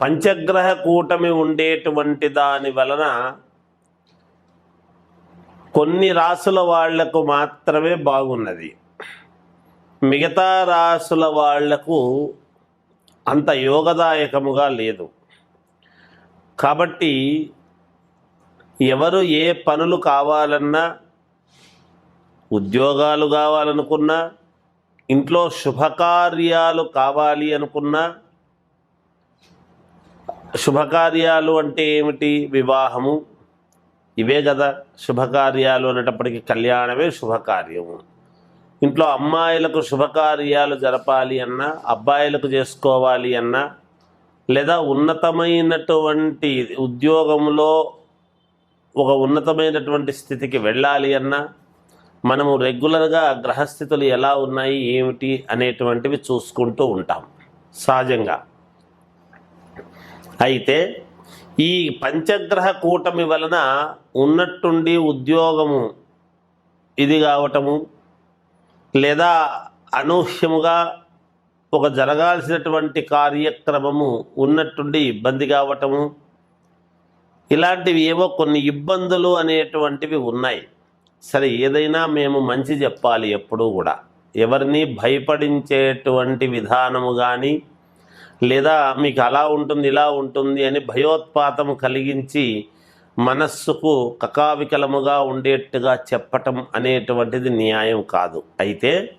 పంచగ్రహ కూటమి ఉండేటువంటి దాని వలన కొన్ని రాసుల వాళ్ళకు మాత్రమే బాగున్నది. మిగతా రాసుల వాళ్ళకు అంత యోగదాయకముగా లేదు. కాబట్టి ఎవరు ఏ పనులు కావాలన్నా ఉద్యోగాలు కావాలనుకున్నా ఇంట్లో శుభకార్యాలు కావాలి అనుకున్నా శుభకార్యాలు అంటే ఏమిటి? వివాహము. ఇవే కదా శుభకార్యాలు అనేటప్పటికీ కళ్యాణమే శుభకార్యము. ఇంట్లో అమ్మాయిలకు శుభకార్యాలు జరపాలి అన్నా అబ్బాయిలకు చేసుకోవాలి అన్నా లేదా ఉన్నతమైనటువంటి ఉద్యోగంలో ఒక ఉన్నతమైనటువంటి స్థితికి వెళ్ళాలి అన్నా మనము రెగ్యులర్గా గ్రహస్థితులు ఎలా ఉన్నాయి ఏమిటి అనేటువంటివి చూసుకుంటూ ఉంటాం. సహజంగా. అయితే ఈ పంచగ్రహ కూటమి వలన ఉన్నట్టుండి ఉద్యోగము ఇది కావటము లేదా అనూహ్యముగా ఒక జరగాల్సినటువంటి కార్యక్రమము ఉన్నట్టుండి ఇబ్బంది కావటము ఇలాంటివి ఏవో కొన్ని ఇబ్బందులు అనేటువంటివి ఉన్నాయి. సరే ఏదైనా మేము మంచి చెప్పాలి ఎప్పుడూ కూడా. ఎవరిని భయపడించేటువంటి విధానము కానీ లేదా మీకు అలా ఉంటుంది ఇలా ఉంటుంది అని భయోత్పాతము కలిగించి మనస్సుకు కకావికలముగా ఉండేట్టుగా చెప్పటం అనేటువంటిది న్యాయం కాదు. అయితే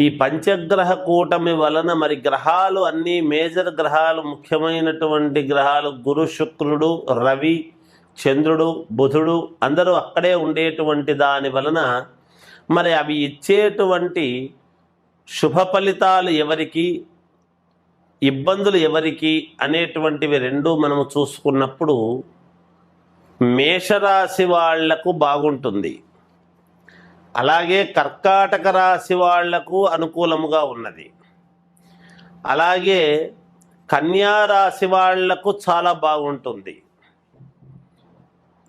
ఈ పంచగ్రహ కూటమి వలన మరి గ్రహాలు అన్నీ మేజర్ గ్రహాలు ముఖ్యమైనటువంటి గ్రహాలు గురు శుక్రుడు రవి చంద్రుడు బుధుడు అందరూ అక్కడే ఉండేటువంటి దాని వలన మరి అవి ఇచ్చేటువంటి శుభ ఫలితాలు ఎవరికి? ఇబ్బందులు ఎవరికి అనేటువంటివి రెండు మనము చూసుకున్నప్పుడు మేషరాశి వాళ్ళకు బాగుంటుంది. అలాగే కర్కాటక రాశి వాళ్ళకు అనుకూలముగా ఉన్నది. అలాగే కన్యా రాశి వాళ్ళకు చాలా బాగుంటుంది.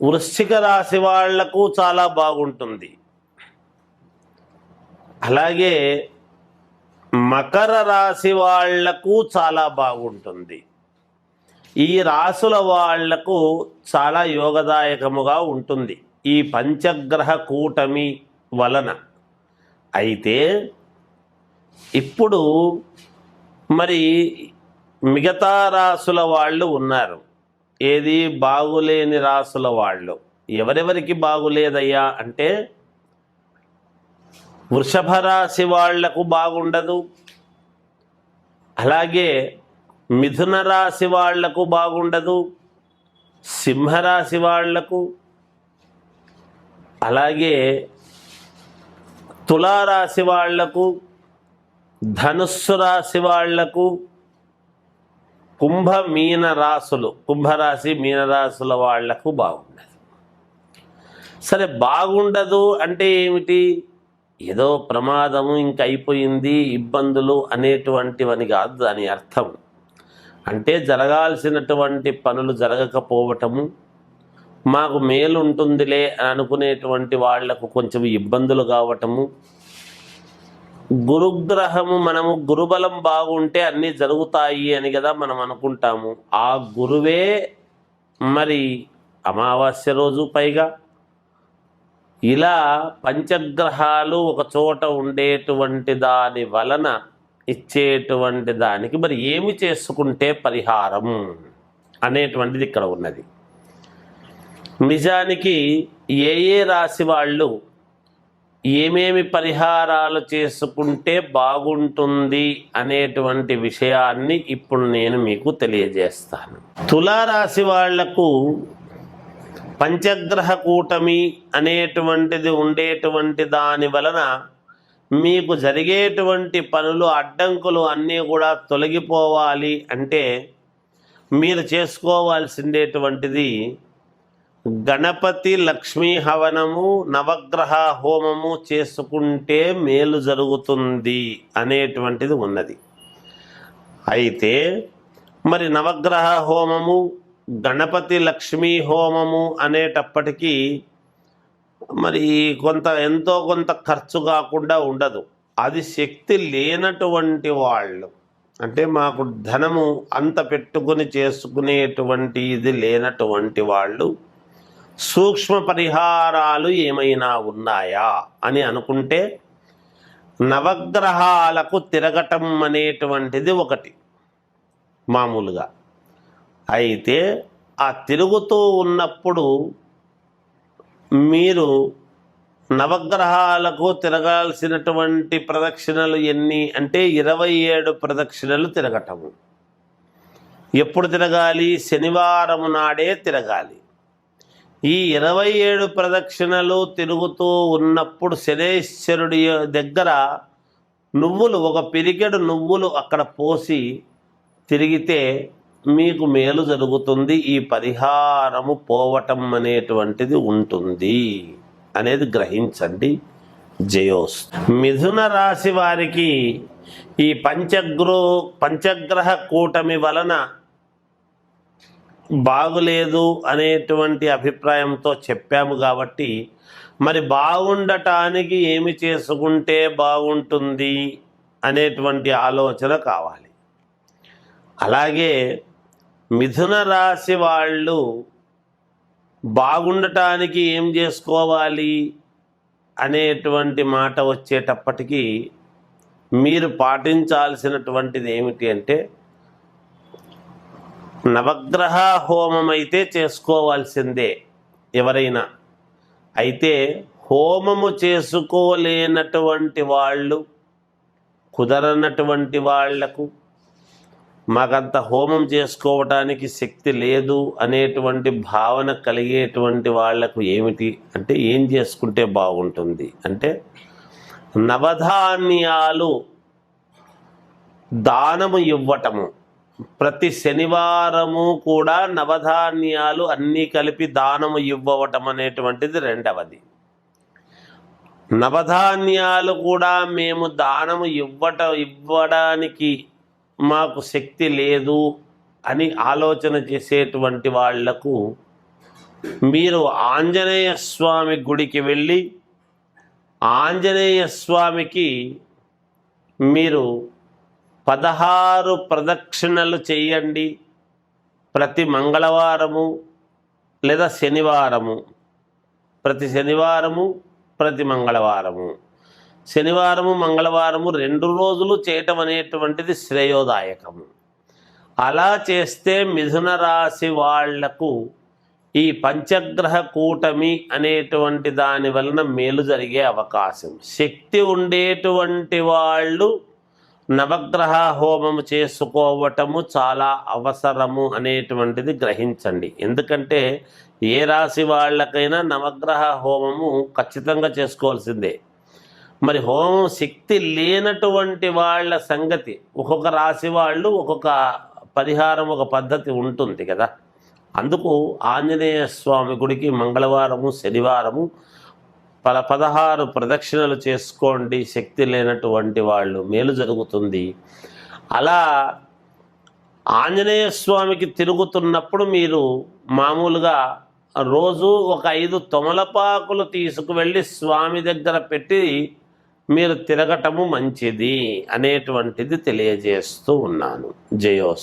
వృశ్చిక రాశి వాళ్ళకు చాలా బాగుంటుంది. అలాగే మకర రాశి వాళ్ళకు చాలా బాగుంటుంది. ఈ రాసుల వాళ్ళకు చాలా యోగదాయకముగా ఉంటుంది. ఈ పంచగ్రహ కూటమి వలన. అయితే ఇప్పుడు మరి మిగతా రాసుల వాళ్ళు ఉన్నారు. ఏది బాగులేని రాసుల వాళ్ళు. ఎవరెవరికి బాగులేదయ్యా అంటే వృషభ రాశి వాళ్ళకు బాగుండదు. అలాగే మిథున రాశి వాళ్ళకు బాగుండదు. సింహరాశి వాళ్ళకు అలాగే తులారాశి వాళ్ళకు ధనుస్సు రాశి వాళ్ళకు కుంభ మీన రాశులు కుంభరాశి మీనరాశుల వాళ్ళకు బాగుండదు. సరే బాగుండదు అంటే ఏమిటి? ఏదో ప్రమాదము ఇంక అయిపోయింది ఇబ్బందులు అనేటువంటివని కాదు దాని అర్థం. అంటే జరగాల్సినటువంటి పనులు జరగకపోవటము మాకు మేలు ఉంటుందిలే అని అనుకునేటువంటి వాళ్ళకు కొంచెం ఇబ్బందులు కావటము గురుగ్రహము మనము గురుబలం బాగుంటే అన్నీ జరుగుతాయి అని కదా మనం అనుకుంటాము. ఆ గురువే మరి అమావాస్య రోజు పైగా ఇలా పంచగ్రహాలు ఒక చోట ఉండేటువంటి దాని వలన ఇచ్చేటువంటి దానికి మరి ఏమి చేసుకుంటే పరిహారం అనేటువంటిది ఇక్కడ ఉన్నది. నిజానికి ఏ ఏ రాశి వాళ్ళు ఏమేమి పరిహారాలు చేసుకుంటే బాగుంటుంది అనేటువంటి విషయాన్ని ఇప్పుడు నేను మీకు తెలియజేస్తాను. తులారాశి వాళ్ళకు పంచగ్రహ కూటమి అనేటువంటిది ఉండేటువంటి దాని వలన మీకు జరిగేటువంటి పనులు అడ్డంకులు అన్నీ కూడా తొలగిపోవాలి అంటే మీరు చేసుకోవాల్సిండేటువంటిది గణపతి లక్ష్మీ హవనము నవగ్రహ హోమము చేసుకుంటే మేలు జరుగుతుంది అనేటువంటిది ఉన్నది. అయితే మరి నవగ్రహ హోమము గణపతి లక్ష్మీ హోమము అనేటప్పటికీ మరి కొంత ఎంతో కొంత ఖర్చు కాకుండా ఉండదు. అది శక్తి లేనటువంటి వాళ్ళు. అంటే మాకు ధనము అంత పెట్టుకుని చేసుకునేటువంటి ఇది లేనటువంటి వాళ్ళు సూక్ష్మ పరిహారాలు ఏమైనా ఉన్నాయా అని అనుకుంటే నవగ్రహాలకు తిరగటం అనేటువంటిది ఒకటి మామూలుగా. అయితే ఆ తిరుగుతూ ఉన్నప్పుడు మీరు నవగ్రహాలకు తిరగాల్సినటువంటి ప్రదక్షిణలు ఎన్ని? అంటే ఇరవై ఏడు ప్రదక్షిణలు తిరగటము. ఎప్పుడు తిరగాలి? శనివారము నాడే తిరగాలి. ఈ ఇరవై ఏడు ప్రదక్షిణలు తిరుగుతూ ఉన్నప్పుడు శనేశ్వరుడి దగ్గర నువ్వులు ఒక పిరికెడు నువ్వులు అక్కడ పోసి తిరిగితే మీకు మేలు జరుగుతుంది ఈ పరిహారము పోవటం అనేటువంటిది ఉంటుంది అనేది గ్రహించండి. జయోస్ మిథున రాశి వారికి ఈ పంచగ్రో పంచగ్రహ కూటమి వలన బాగులేదు అనేటువంటి అభిప్రాయంతో చెప్పాము కాబట్టి మరి బాగుండటానికి ఏమి చేసుకుంటే బాగుంటుంది అనేటువంటి ఆలోచన కావాలి. అలాగే మిథున రాశి వాళ్ళు బాగుండటానికి ఏం చేసుకోవాలి అనేటువంటి మాట వచ్చేటప్పటికీ మీరు పాటించాల్సినటువంటిది ఏమిటి అంటే నవగ్రహ హోమం అయితే చేసుకోవాల్సిందే ఎవరైనా. అయితే హోమము చేసుకోలేనటువంటి వాళ్ళు కుదరనటువంటి వాళ్ళకు మాకంత హోమం చేసుకోవటానికి శక్తి లేదు అనేటువంటి భావన కలిగేటువంటి వాళ్ళకు ఏమిటి? అంటే ఏం చేసుకుంటే బాగుంటుంది? అంటే నవధాన్యాలు దానము ఇవ్వటము. ప్రతి శనివారము కూడా నవధాన్యాలు అన్నీ కలిపి దానము ఇవ్వటం అనేటువంటిది రెండవది. నవధాన్యాలు కూడా మేము దానము ఇవ్వట ఇవ్వడానికి మాకు శక్తి లేదు అని ఆలోచన చేసేటువంటి వాళ్ళకు మీరు ఆంజనేయ స్వామి గుడికి వెళ్ళి ఆంజనేయ స్వామికి మీరు పదహారు ప్రదక్షిణలు చేయండి ప్రతి మంగళవారము లేదా శనివారము. ప్రతి శనివారము ప్రతి మంగళవారము. శనివారము మంగళవారము రెండు రోజులు చేయటం అనేటువంటిది శ్రేయోదాయకము. అలా చేస్తే మిథున రాశి వాళ్ళకు ఈ పంచగ్రహ కూటమి అనేటువంటి దాని వలన మేలు జరిగే అవకాశం. శక్తి ఉండేటువంటి వాళ్ళు నవగ్రహ హోమము చేసుకోవటము చాలా అవసరము అనేటువంటిది గ్రహించండి. ఎందుకంటే ఏ రాశి వాళ్ళకైనా నవగ్రహ హోమము ఖచ్చితంగా చేసుకోవాల్సిందే. మరి హోమం శక్తి లేనటువంటి వాళ్ళ సంగతి ఒక్కొక్క రాశి వాళ్ళు ఒక్కొక్క పరిహారం ఒక పద్ధతి ఉంటుంది కదా. అందుకు ఆంజనేయ స్వామి గుడికి మంగళవారము శనివారము పల పదహారు ప్రదక్షిణలు చేసుకోండి శక్తి లేనటువంటి వాళ్ళు. మేలు జరుగుతుంది. అలా ఆంజనేయ స్వామికి తిరుగుతున్నప్పుడు మీరు మామూలుగా రోజు ఒక ఐదు తొమలపాకులు తీసుకువెళ్ళి స్వామి దగ్గర పెట్టి మీరు తిరగటము మంచిది అనేటువంటిది తెలియజేస్తూ ఉన్నాను. జయోస్